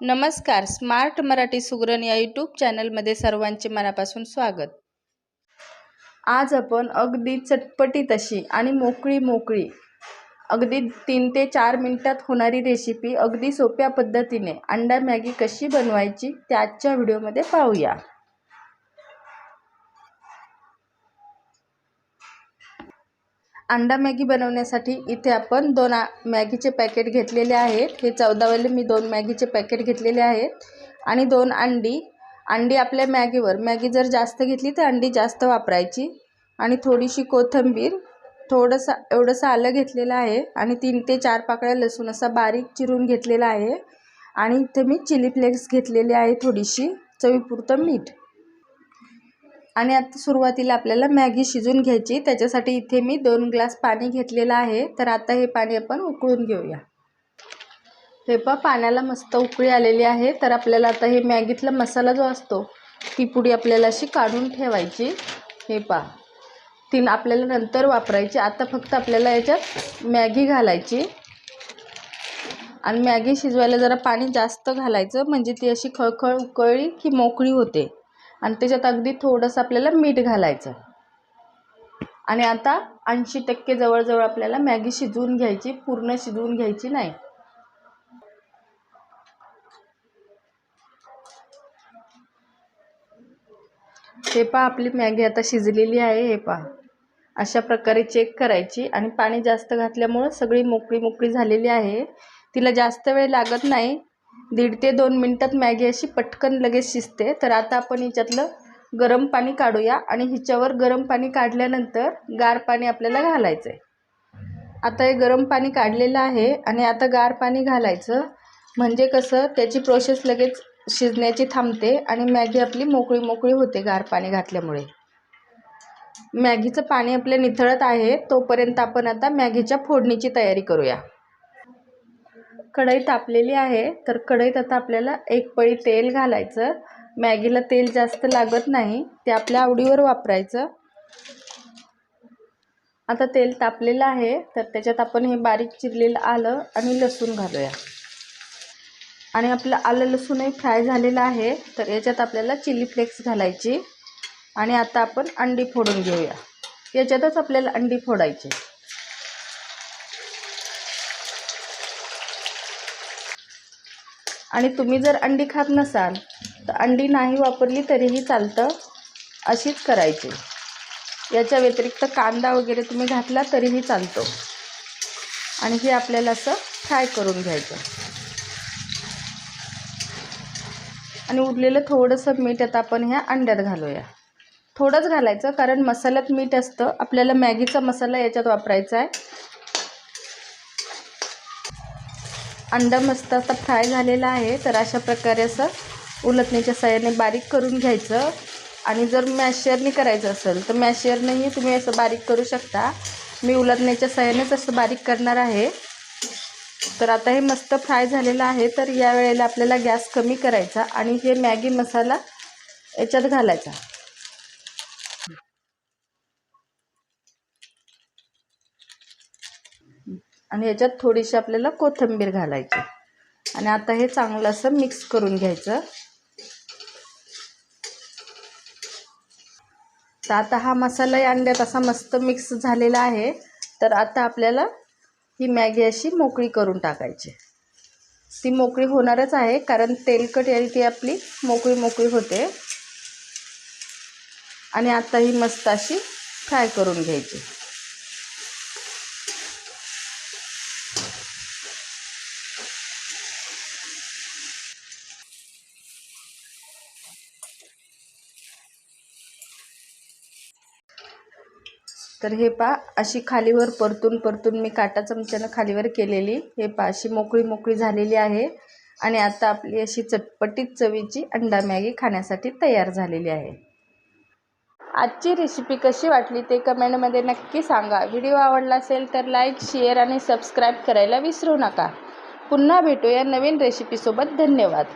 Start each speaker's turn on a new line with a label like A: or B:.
A: नमस्कार स्मार्ट मराठी सुगरण या यूट्यूब चॅनलमध्ये सर्वांचे मनापासून स्वागत. आज आपण अगदी चटपटीत अशी आणि मोकळी मोकळी अगदी तीन ते चार मिनटात होणारी रेसिपी अगदी सोप्या पद्धतीने अंडा मॅगी कशी बनवायची त्याच्या व्हिडिओमध्ये पाहूया. अंडा मॅगी बनवण्यासाठी इथे आपण दोन मॅगीचे पॅकेट घेतलेले आहेत. हे चौदावाले मी दोन मॅगीचे पॅकेट घेतलेले आहेत. आणि दोन अंडी. अंडी आपल्या मॅगीवर. मॅगी जर जास्त घेतली तर अंडी जास्त वापरायची. आणि थोडीशी कोथिंबीर. थोडंसं एवढंसं आलं घेतलेलं आहे. आणि तीन ते चार पाकळ्या लसूण असा बारीक चिरून घेतलेला आहे. आणि इथे मी चिली फ्लेक्स घेतलेली आहे थोडीशी. चवीपुरतं मीठ. आणि आता सुरुवातीला आपल्याला मॅगी शिजून घ्यायची. त्याच्यासाठी इथे मी दोन ग्लास पाणी घेतलेलं आहे. तर आता हे पाणी आपण उकळून घेऊया. हे पहा पाण्याला मस्त उकळी आलेली आहे. तर आपल्याला आता हे मॅगीतला मसाला जो असतो ती पुडी आपल्याला अशी काढून ठेवायची. हे पहा तीन आपल्याला नंतर वापरायची. आता फक्त आपल्याला याच्यात मॅगी घालायची. आणि मॅगी शिजवायला जरा पाणी जास्त घालायचं. म्हणजे ती अशी खळखळ उकळली की मोकळी होते. आणि त्याच्यात अगदी थोडंसं आपल्याला मीठ घालायचं. आणि आता ऐंशी टक्के जवळजवळ आपल्याला मॅगी शिजवून घ्यायची पूर्ण शिजवून घ्यायची नाही. हे पहा आपली मॅगी आता शिजलेली आहे हे पहा. अशा प्रकारे चेक करायची आणि पाणी जास्त घातल्यामुळं सगळी मोकळी मोकळी झालेली आहे. तिला जास्त वेळ लागत नाही. दीड ते दोन मिनटात मॅगी अशी पटकन लगेच शिजते. तर आता आपण हिच्यातलं गरम पाणी काढूया आणि हिच्यावर गरम पाणी काढल्यानंतर गार पाणी आपल्याला घालायचं आहे आता हे गरम पाणी काढलेलं आहे आणि आता गार पाणी घालायचं. म्हणजे कसं त्याची प्रोसेस लगेच शिजण्याची थांबते आणि मॅगी आपली मोकळी मोकळी होते गार पाणी घातल्यामुळे. मॅगीचं पाणी आपल्या निथळत आहे तोपर्यंत आपण आता मॅगीच्या फोडणीची तयारी करूया. कढई तापलेली आहे. तर कढईत आता आपल्याला एक पळी तेल घालायचं. मॅगीला तेल जास्त लागत नाही. ते आपल्या आवडीवर वापरायचं. आता तेल तापलेलं आहे. तर त्याच्यात आपण हे बारीक चिरलेलं आलं आणि लसूण घालूया. आणि आपलं आलं लसूणही फ्राय झालेलं आहे. तर याच्यात आपल्याला चिली फ्लेक्स घालायची. आणि आता आपण अंडी फोडून घेऊया. याच्यातच आपल्याला अंडी फोडायची. आणि तुम्ही जर अंडी खात नसाल तर अंडी नाही वापरली तरीही चालतं अशीच करायची. याच्या व्यतिरिक्त कांदा वगैरे तुम्ही घातला तरीही चालतो. आणि हे आपल्याला असं फ्राय करून घ्यायचं. आणि उरलेलं थोडंसं मीठ आता आपण ह्या अंड्यात घालूया. थोडंच घालायचं कारण मसाल्यात मीठ असतं. आपल्याला मॅगीचा मसाला याच्यात वापरायचा आहे. अंडा मस्त असा फ्राय झालेला आहे. तर अशा प्रकारे असं उलटणीच्या साह्याने बारीक करून घ्यायचं. आणि जर मॅशेअरने करायचं असेल तर मॅशेअरनेही तुम्ही असं बारीक करू शकता. मी उलटण्याच्या साह्यानेच असं बारीक करणार आहे. तर आता हे मस्त फ्राय झालेलं आहे. तर या वेळेला आपल्याला गॅस कमी करायचा आणि हे मॅगी मसाला याच्यात घालायचा. आणि याच्यात थोडीशी आपल्याला कोथिंबीर घालायची. आणि आता हे चांगलं असं मिक्स करून घ्यायचं. तर आता हा मसालाही अंड्यात असा मस्त मिक्स झालेला आहे. तर आता आपल्याला ही मॅगी अशी मोकळी करून टाकायची. ती मोकळी होणारच आहे कारण तेलकट याने ती आपली मोकळी मोकळी होते. आणि आता ही मस्त अशी फ्राय करून घ्यायची. तर हे पा अशी खालीवर परतून परतून मी काटा चमच्यानं खालीवर केलेली. हे पा अशी मोकळी मोकळी झालेली आहे. आणि आता आपली अशी चटपटीत चवीची अंडा मॅगी खाण्यासाठी तयार झालेली आहे. आजची रेसिपी कशी वाटली ते कमेंटमध्ये नक्की सांगा. व्हिडिओ आवडला असेल तर लाईक शेअर आणि सबस्क्राईब करायला विसरू नका. पुन्हा भेटूया नवीन रेसिपीसोबत धन्यवाद.